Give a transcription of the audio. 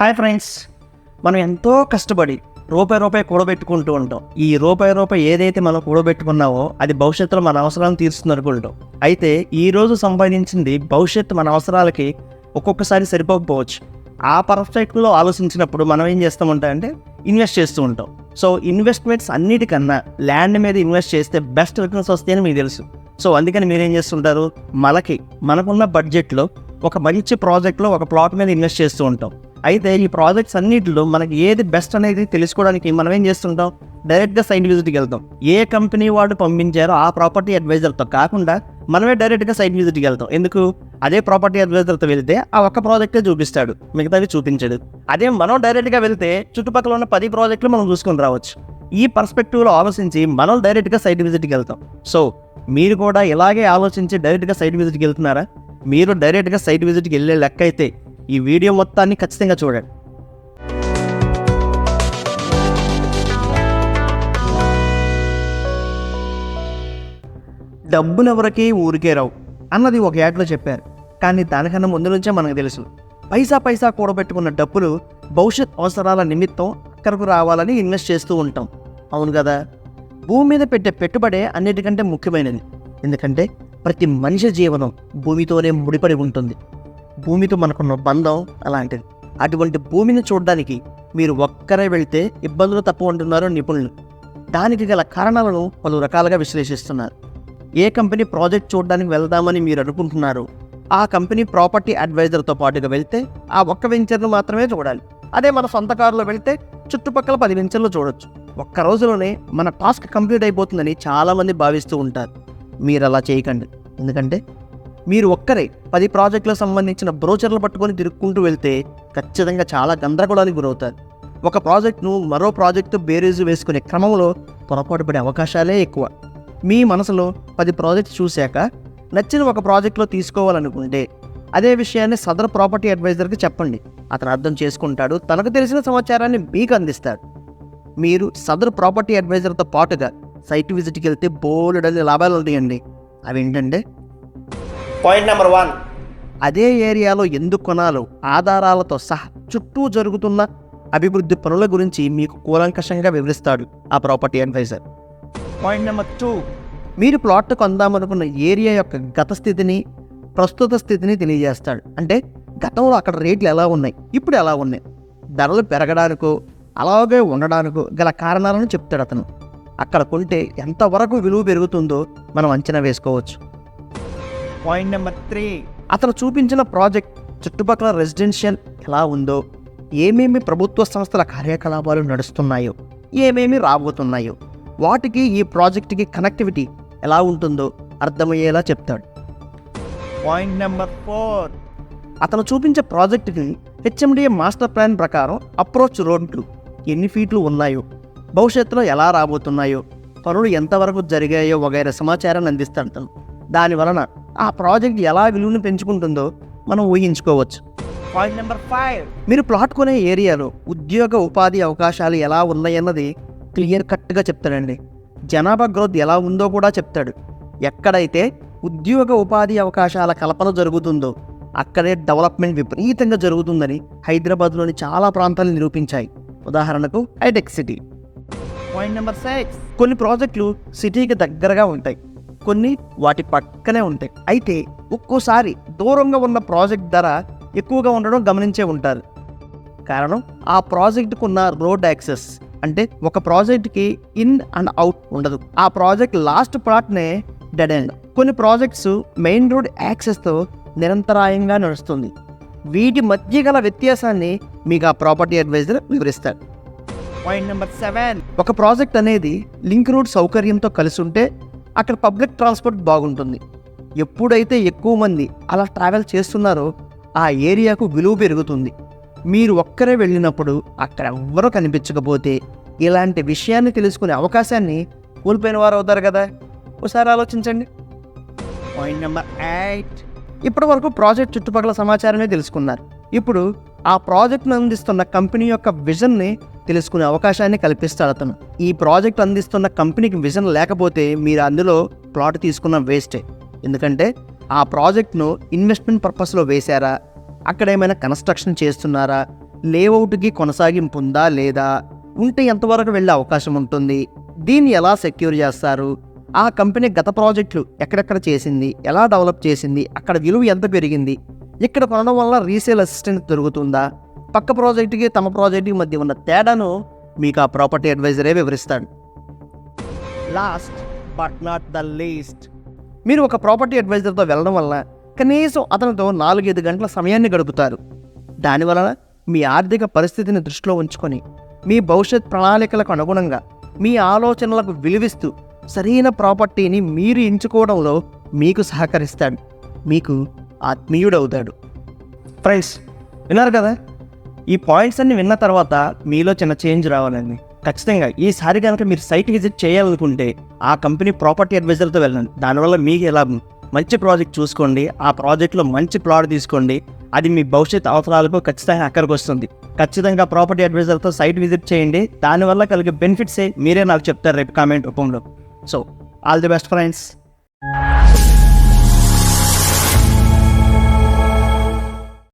Hi friends మనం ఎంతో కష్టపడి రూపాయి రూపాయి కూడబెట్టుకుంటూ ఉంటాం. ఈ రూపాయి రూపాయి ఏదైతే మనం కూడబెట్టుకున్నావో అది భవిష్యత్తులో మన అవసరాలను తీరుస్తుంది అనుకుంటాం. అయితే ఈరోజు సంపాదించింది భవిష్యత్తు మన అవసరాలకి ఒక్కొక్కసారి సరిపోకపోవచ్చు. ఆ పర్ఫెక్ట్లో ఆలోచించినప్పుడు మనం ఏం చేస్తామంటే అంటే ఇన్వెస్ట్ చేస్తూ ఉంటాం. సో ఇన్వెస్ట్మెంట్స్ అన్నిటికన్నా ల్యాండ్ మీద ఇన్వెస్ట్ చేస్తే బెస్ట్ రిటర్న్స్ వస్తాయని మీకు తెలుసు. సో అందుకని మీరు ఏం చేస్తుంటారు? మనకి మనకున్న బడ్జెట్లో ఒక మంచి ప్రాజెక్ట్లో ఒక ప్లాట్ మీద ఇన్వెస్ట్ చేస్తూ ఉంటాం. అయితే ఈ ప్రాజెక్ట్స్ అన్నింటిలో మనకి ఏది బెస్ట్ అనేది తెలుసుకోవడానికి మనం ఏం చేస్తుంటాం? డైరెక్ట్గా సైట్ విజిట్కి వెళ్తాం. ఏ కంపెనీ వాళ్ళు పంపించారో ఆ ప్రాపర్టీ అడ్వైజర్తో కాకుండా మనమే డైరెక్ట్గా సైట్ విజిట్కి వెళ్తాం. ఎందుకు? అదే ప్రాపర్టీ అడ్వైజర్తో వెళ్తే ఆ ఒక్క ప్రాజెక్టే చూపిస్తాడు. మిగతావి చూపించడు. అదే మనం డైరెక్ట్గా వెళ్తే చుట్టుపక్కల ఉన్న పది ప్రాజెక్టులు మనం చూసుకొని రావచ్చు. ఈ పర్స్పెక్టివ్లో ఆలోచించి మనం డైరెక్ట్గా సైట్ విజిట్కి వెళ్తాం. సో మీరు కూడా ఇలాగే ఆలోచించి డైరెక్ట్గా సైట్ విజిట్కి వెళ్తున్నారా? మీరు డైరెక్ట్గా సైట్ విజిట్కి వెళ్ళే లెక్క అయితే ఈ వీడియో మొత్తాన్ని ఖచ్చితంగా చూడండి. డబ్బులు ఊరికే రావు అన్నది ఒక యాడ్లో చెప్పారు. కానీ దానికన్నా ముందు నుంచే మనకు తెలుసు. పైసా పైసా కూడబెట్టుకున్న డబ్బులు భవిష్యత్ అవసరాల నిమిత్తం అక్కడికి రావాలని ఇన్వెస్ట్ చేస్తూ ఉంటాం. అవును కదా? భూమి మీద పెట్టే పెట్టుబడే అన్నిటికంటే ముఖ్యమైనది. ఎందుకంటే ప్రతి మనిషి జీవనం భూమితోనే ముడిపడి ఉంటుంది. భూమితో మనకున్న బంధం అలాంటిది. అటువంటి భూమిని చూడడానికి మీరు ఒక్కరే వెళ్తే ఇబ్బందులు తప్పు అంటున్నారు నిపుణులు. దానికి గల కారణాలను పలు రకాలుగా విశ్లేషిస్తున్నారు. ఏ కంపెనీ ప్రాజెక్ట్ చూడడానికి వెళ్దామని మీరు అనుకుంటున్నారు? ఆ కంపెనీ ప్రాపర్టీ అడ్వైజర్తో పాటుగా వెళ్తే ఆ ఒక్క వెంచర్ను మాత్రమే చూడాలి. అదే మన సొంత కారులో వెళ్తే చుట్టుపక్కల పది వెంచర్లు చూడొచ్చు. ఒక్క రోజులోనే మన టాస్క్ కంప్లీట్ అయిపోతుందని చాలామంది భావిస్తూ ఉంటారు. మీరు అలా చేయకండి. ఎందుకంటే మీరు ఒక్కరే పది ప్రాజెక్టులకు సంబంధించిన బ్రోచర్లు పట్టుకొని తిరుక్కుంటూ వెళ్తే ఖచ్చితంగా చాలా గందరగోళానికి గురవుతారు. ఒక ప్రాజెక్ట్ను మరో ప్రాజెక్టు బేరీజు వేసుకునే క్రమంలో పొరపాటు పడే అవకాశాలే ఎక్కువ. మీ మనసులో పది ప్రాజెక్ట్ చూశాక నచ్చిన ఒక ప్రాజెక్ట్లో తీసుకోవాలనుకుంటే అదే విషయాన్ని సదర్ ప్రాపర్టీ అడ్వైజర్కి చెప్పండి. అతను అర్థం చేసుకుంటాడు తనకు తెలిసిన సమాచారాన్ని మీకు అందిస్తాడు. మీరు సదర్ ప్రాపర్టీ అడ్వైజర్తో పాటుగా సైట్ విజిట్కి వెళ్తే బోలెడల్ని లాభాలు ఉంటాయండి. అవి ఏంటంటే పాయింట్ నెంబర్ వన్ అదే ఏరియాలో ఎందుకు కొనాలో ఆధారాలతో సహా చుట్టూ జరుగుతున్న అభివృద్ధి పనుల గురించి మీకు కూలంకషంగా వివరిస్తాడు ఆ property adviser point number two మీరు ప్లాట్ కొందామనుకున్న ఏరియా యొక్క గత స్థితిని ప్రస్తుత స్థితిని తెలియజేస్తాడు. అంటే గతంలో అక్కడ రేట్లు ఎలా ఉన్నాయి ఇప్పుడు ఎలా ఉన్నాయి ధరలు పెరగడానికో అలాగే ఉండడానికో గల కారణాలను చెప్తాడు అతను. అక్కడ కొంటే ఎంతవరకు విలువ పెరుగుతుందో మనం అంచనా వేసుకోవచ్చు. పాయింట్ నెంబర్ త్రీ అతను చూపించిన ప్రాజెక్ట్ చుట్టుపక్కల రెసిడెన్షియల్ ఎలా ఉందో ఏమేమి ప్రభుత్వ సంస్థల కార్యకలాపాలు నడుస్తున్నాయో ఏమేమి రాబోతున్నాయో వాటికి ఈ ప్రాజెక్ట్కి కనెక్టివిటీ ఎలా ఉంటుందో అర్థమయ్యేలా చెప్తాడు. పాయింట్ నెంబర్ ఫోర్ అతను చూపించే ప్రాజెక్టుకి హెచ్ఎండిఏ మాస్టర్ ప్లాన్ ప్రకారం అప్రోచ్ రోడ్లు ఎన్ని ఫీట్లు ఉన్నాయో భవిష్యత్తులో ఎలా రాబోతున్నాయో పనులు ఎంతవరకు జరిగాయో వగైరా సమాచారాన్ని అందిస్తాడు అతను. దాని వలన ఆ ప్రాజెక్ట్ ఎలా విలువను పెంచుకుంటుందో మనం ఊహించుకోవచ్చు. పాయింట్ నెంబర్ ఫైవ్ మీరు ప్లాట్ కొనే ఏరియాలో ఉద్యోగ ఉపాధి అవకాశాలు ఎలా ఉన్నాయన్నది క్లియర్ కట్గా చెప్తాడండి. జనాభా గ్రోత్ ఎలా ఉందో కూడా చెప్తాడు. ఎక్కడైతే ఉద్యోగ ఉపాధి అవకాశాల కల్పన జరుగుతుందో అక్కడే డెవలప్మెంట్ విపరీతంగా జరుగుతుందని హైదరాబాద్లోని చాలా ప్రాంతాలు నిరూపించాయి. ఉదాహరణకు hi tech city. Point number six కొన్ని ప్రాజెక్టులు సిటీకి దగ్గరగా ఉంటాయి. కొన్ని వాటి పక్కనే ఉంటాయి. అయితే ఒక్కోసారి దూరంగా ఉన్న ప్రాజెక్ట్ ధర ఎక్కువగా ఉండడం గమనించే ఉంటారు. కారణం ఆ ప్రాజెక్టుకు ఉన్న రోడ్ యాక్సెస్ అంటే ఒక ప్రాజెక్ట్కి ఇన్ అండ్ అవుట్ ఉండదు. ఆ ప్రాజెక్ట్ లాస్ట్ పార్ట్నే డెడ్ ఎండ్. కొన్ని ప్రాజెక్ట్స్ మెయిన్ రోడ్ యాక్సెస్తో నిరంతరాయంగా నడుస్తుంది. వీటి మధ్య గల వ్యత్యాసాన్ని మీకు ఆ property adviser వివరిస్తాడు. Point number seven. ఒక ప్రాజెక్ట్ అనేది లింక్ రోడ్ సౌకర్యంతో కలిసి ఉంటే అక్కడ పబ్లిక్ ట్రాన్స్పోర్ట్ బాగుంటుంది. ఎప్పుడైతే ఎక్కువ మంది అలా ట్రావెల్ చేస్తున్నారో ఆ ఏరియాకు విలువ పెరుగుతుంది. మీరు ఒక్కరే వెళ్ళినప్పుడు అక్కడ ఎవ్వరూ కనిపించకపోతే ఇలాంటి విషయాన్ని తెలుసుకునే అవకాశాన్ని కోల్పోయిన వారు అవుతారు కదా? ఒకసారి ఆలోచించండి. పాయింట్ నెంబర్ ఎయిట్ ఇప్పటి వరకు ప్రాజెక్ట్ చుట్టుపక్కల సమాచారమే తెలుసుకున్నారు. ఇప్పుడు ఆ ప్రాజెక్ట్ను అందిస్తున్న కంపెనీ యొక్క విజన్ని తెలుసుకునే అవకాశాన్ని కల్పిస్తాడు అతను. ఈ ప్రాజెక్ట్ అందిస్తున్న కంపెనీకి విజన్ లేకపోతే మీరు అందులో ప్లాట్ తీసుకున్న వేస్టే. ఎందుకంటే ఆ ప్రాజెక్ట్ను ఇన్వెస్ట్మెంట్ పర్పస్లో వేశారా? అక్కడ ఏమైనా కన్స్ట్రక్షన్ చేస్తున్నారా? లేఅవుట్కి కొనసాగింపు ఉందా లేదా? ఉంటే ఎంతవరకు వెళ్ళే అవకాశం ఉంటుంది? దీన్ని ఎలా సెక్యూర్ చేస్తారు? ఆ కంపెనీ గత ప్రాజెక్టులు ఎక్కడెక్కడ చేసింది? ఎలా డెవలప్ చేసింది? అక్కడ విలువ ఎంత పెరిగింది? ఇక్కడ కొనడం వల్ల రీసేల్ అసిస్టెంట్ దొరుకుతుందా? పక్క ప్రాజెక్టుకి తమ ప్రాజెక్టుకి మధ్య ఉన్న తేడాను మీకు ఆ ప్రాపర్టీ అడ్వైజరే వివరిస్తాడు. Last but not the least మీరు ఒక ప్రాపర్టీ అడ్వైజర్తో వెళ్ళడం వల్ల కనీసం అతనితో నాలుగైదు గంటల సమయాన్ని గడుపుతారు. దానివలన మీ ఆర్థిక పరిస్థితిని దృష్టిలో ఉంచుకొని మీ భవిష్యత్ ప్రణాళికలకు అనుగుణంగా మీ ఆలోచనలకు విలువిస్తూ సరైన ప్రాపర్టీని మీరు ఎంచుకోవడంలో మీకు సహకరిస్తాడు. మీకు ఆత్మీయుడవుతాడు. ఫ్రెండ్స్ విన్నారు కదా? ఈ పాయింట్స్ అన్ని విన్న తర్వాత మీలో చిన్న చేంజ్ రావాలండి. ఖచ్చితంగా ఈసారి కనుక మీరు సైట్ విజిట్ చేయాలనుకుంటే ఆ కంపెనీ ప్రాపర్టీ అడ్వైజర్తో వెళ్ళండి. దానివల్ల మీకు ఎలా మంచి ప్రాజెక్ట్ చూసుకోండి. ఆ ప్రాజెక్ట్లో మంచి ప్లాట్ తీసుకోండి. అది మీ భవిష్యత్ అవసరాలకు ఖచ్చితంగా అక్కడికి వస్తుంది. ఖచ్చితంగా ప్రాపర్టీ అడ్వైజర్తో సైట్ విజిట్ చేయండి. దానివల్ల కలిగే బెనిఫిట్సే మీరే నాకు చెప్తారు రేపు కామెంట్ రూపంలో. So all the best friends.